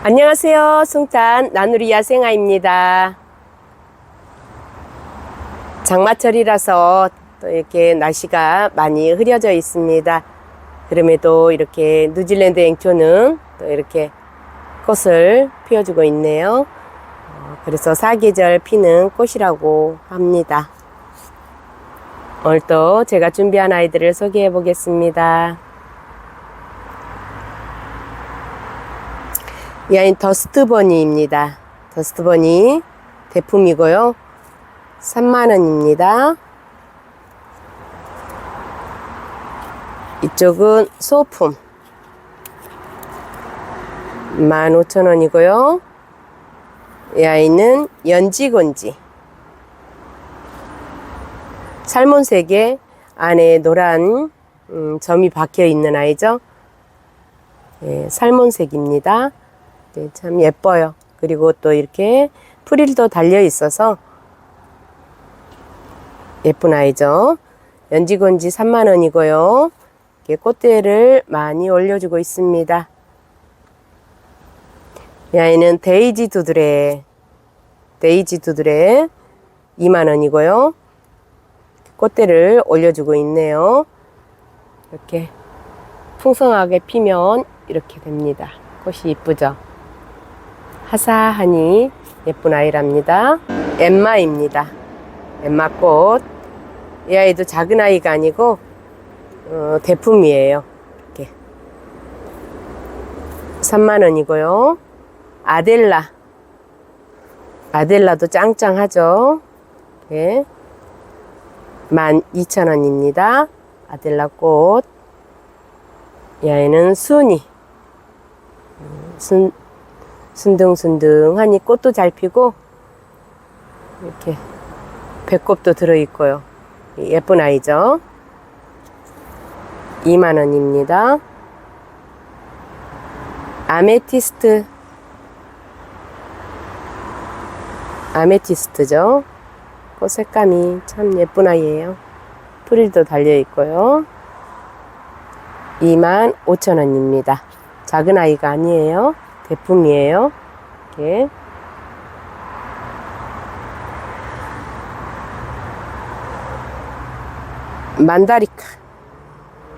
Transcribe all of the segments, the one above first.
안녕하세요. 숭탄 나누리 야생아입니다. 장마철이라서 또 이렇게 날씨가 많이 흐려져 있습니다. 그럼에도 이렇게 뉴질랜드 앵초는 또 이렇게 꽃을 피워주고 있네요. 어, 그래서 사계절 피는 꽃이라고 합니다. 오늘 또 제가 준비한 아이들을 소개해 보겠습니다. 이 아이는 더스트버니입니다. 더스트버니 대품이고요. 3만원입니다. 이쪽은 소품 15,000원이고요. 이 아이는 연지곤지 살몬색에 안에 노란 음, 점이 박혀 있는 아이죠. 예, 살몬색입니다. 네, 참 예뻐요. 그리고 또 이렇게 프릴도 달려 있어서 예쁜 아이죠. 연지곤지 3만원이고요. 꽃대를 많이 올려주고 있습니다. 이 아이는 데이지 두드레, 데이지 두드레 2만원이고요. 꽃대를 올려주고 있네요. 이렇게 풍성하게 피면 이렇게 됩니다. 꽃이 이쁘죠? 화사하니 예쁜 아이랍니다. 엠마입니다. 엠마꽃. 이 아이도 작은 아이가 아니고 어, 대품이에요. 이렇게 3만 원이고요. 아델라. 아델라도 짱짱하죠. 이렇게 12,000원입니다. 아델라 꽃. 이 아이는 순이. 순, 순둥순둥하니 꽃도 잘 피고, 이렇게 배꼽도 들어있고요. 예쁜 아이죠. 2만원입니다. 아메티스트. 아메티스트죠. 꽃 색감이 참 예쁜 아이예요. 프릴도 달려 있고요. 2만 5천 원입니다. 작은 아이가 아니에요. 대품이에요. 이렇게. 만다리카.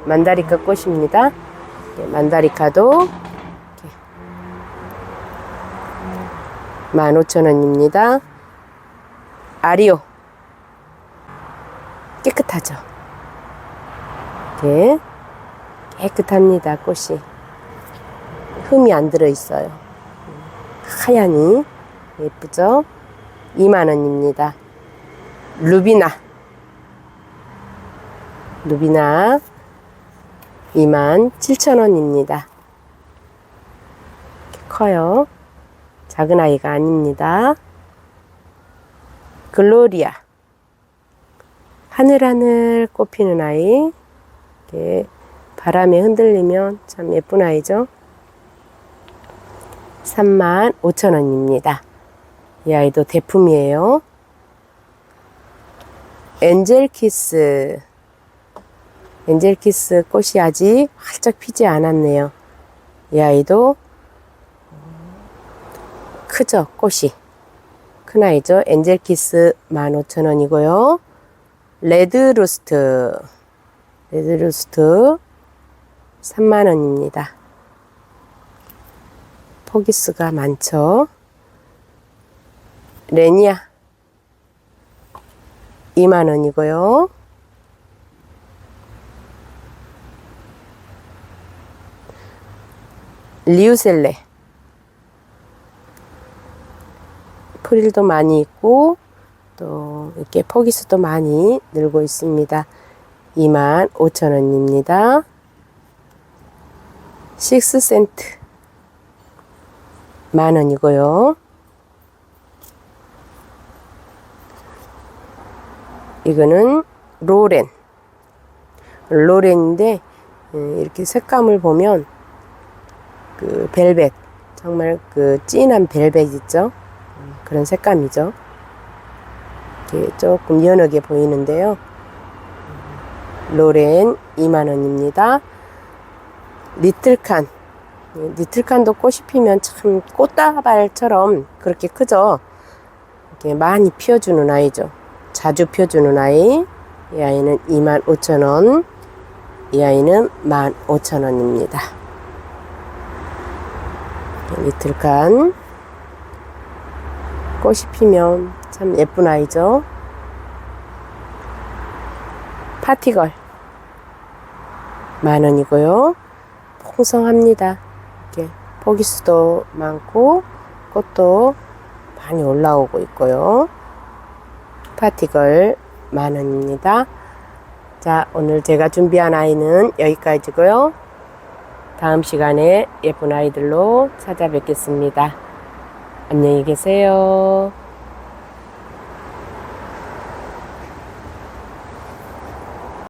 만다리카 꽃입니다. 네, 만다리카도 15,000원입니다. 아리오. 깨끗하죠? 네. 깨끗합니다, 꽃이. 흠이 안 들어있어요. 하얀이. 예쁘죠? 2만원입니다. 루비나. 루비나. 2만 7천원입니다. 커요. 작은 아이가 아닙니다. 글로리아. 하늘하늘 꽃피는 아이. 이렇게 바람에 흔들리면 참 예쁜 아이죠. 3만 5천 원입니다. 이 아이도 대품이에요. 엔젤키스. 엔젤키스 꽃이 아직 활짝 피지 않았네요. 이 아이도 크죠, 꽃이. 큰 아이죠. 엔젤키스 15,000원이고요. 레드루스트. 레드루스트 3만원입니다. 포기스가 많죠. 레니아 2만원이고요. 리우셀레 프릴도 많이 있고 또 이렇게 포기수도 많이 늘고 있습니다. 2만 5천 원입니다. 6센트 만 원이고요. 이거는 로렌. 로렌인데 음, 이렇게 색감을 보면 그 벨벳 정말 그 진한 벨벳 있죠? 음, 그런 색감이죠? 이렇게 조금 연하게 보이는데요. 로렌 2만원입니다. 리틀칸. 예, 니틀칸도 꽃이 피면 참 꽃다발처럼 그렇게 크죠. 이렇게 많이 피워주는 아이죠. 자주 피워주는 아이. 이 아이는 25,000원. 이 아이는 15,000원입니다. 니틀칸. 꽃이 피면 참 예쁜 아이죠. 파티걸. 만 원이고요. 풍성합니다. 이렇게 포기수도 많고 꽃도 많이 올라오고 있고요. 파티걸 만 원입니다. 자, 오늘 제가 준비한 아이는 여기까지고요. 다음 시간에 예쁜 아이들로 찾아뵙겠습니다. 안녕히 계세요.